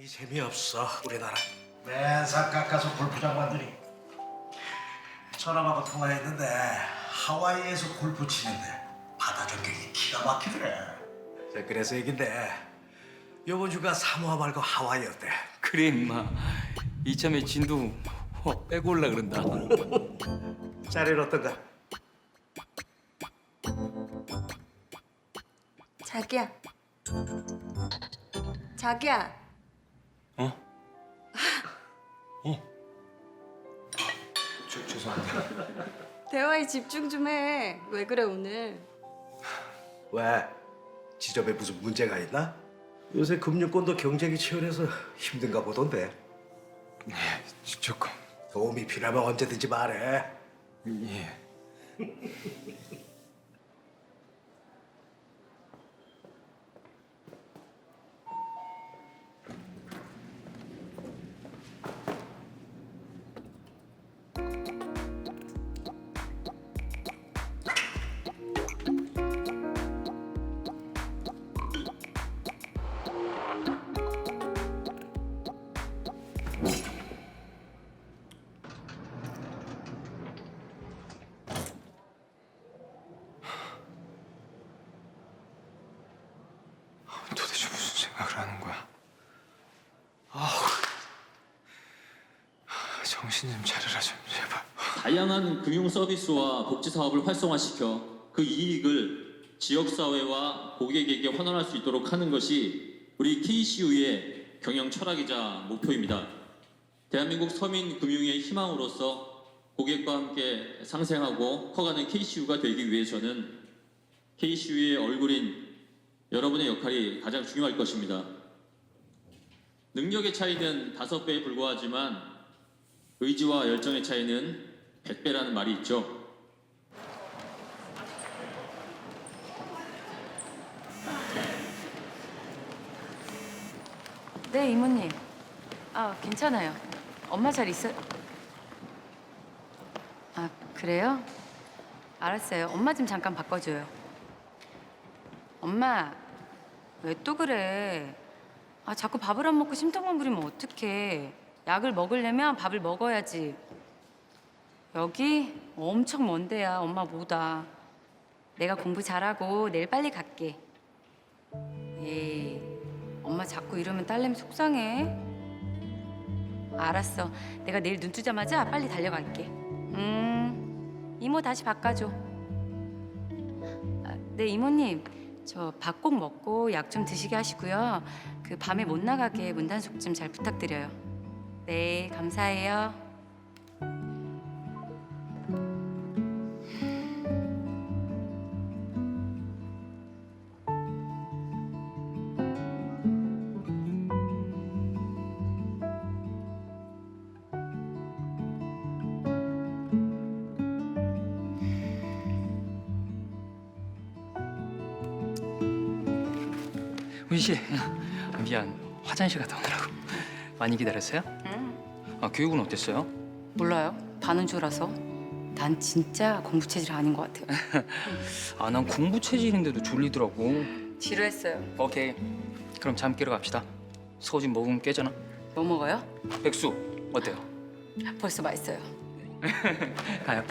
게임이 재미없어 우리나라 맨살 깎아서 골프장 만드니 전화하고 통화했는데 하와이에서 골프 치는데 바다 전경이 기가 막히더래 자, 그래서 얘긴데 요번 주가 사모아 말고 하와이였대 그래 임마 이참에 진도 어, 빼고 올라 그런다 자리는 어떤가? 자기야. 자기야. 어? 저, 죄송합니다 대화에 집중 좀 해. 왜 그래 오늘? 왜? 지점에 무슨 문제가 있나? 요새 금융권도 경쟁이 치열해서 힘든가 보던데 네 조금 도움이 필요하면 언제든지 말해 예 생각을 하는 거야? 아우. 정신 좀 차려라 좀 제발. 다양한 금융 서비스와 복지 사업을 활성화시켜 그 이익을 지역 사회와 고객에게 환원할 수 있도록 하는 것이 우리 KCU의 경영 철학이자 목표입니다. 대한민국 서민 금융의 희망으로서 고객과 함께 상생하고 커가는 KCU가 되기 위해서는 KCU의 얼굴인 여러분의 역할이 가장 중요할 것입니다. 능력의 차이는 다섯 배에 불과하지만 의지와 열정의 차이는 100배라는 말이 있죠. 네, 이모님. 아, 괜찮아요. 엄마 잘 있어. 아, 그래요? 알았어요. 엄마 좀 잠깐 바꿔줘요. 엄마, 왜 또 그래? 아, 자꾸 밥을 안 먹고 심통만 부리면 어떡해. 약을 먹으려면 밥을 먹어야지. 여기 엄청 먼 데야, 엄마 보다. 내가 공부 잘하고 내일 빨리 갈게. 에이, 엄마 자꾸 이러면 딸내미 속상해. 알았어. 내가 내일 눈 뜨자마자 빨리 달려갈게. 음, 이모 다시 바꿔줘. 아, 네, 이모님. 저 밥 꼭 먹고 약 좀 드시게 하시고요. 그 밤에 못 나가게 문단속 좀 잘 부탁드려요. 네, 감사해요. 훈 씨, 아, 미안 화장실 갔다 오느라고 많이 기다렸어요? 응. 아 교육은 어땠어요? 몰라요. 반은 줄라서. 난 진짜 공부 체질 아닌 것 같아요. 아 난 공부 체질인데도 졸리더라고. 지루했어요. 오케이, 그럼 잠 깨러 갑시다. 소진 먹으면 깨잖아. 뭐 먹어요? 백수 어때요? 벌써 맛있어요. 가요.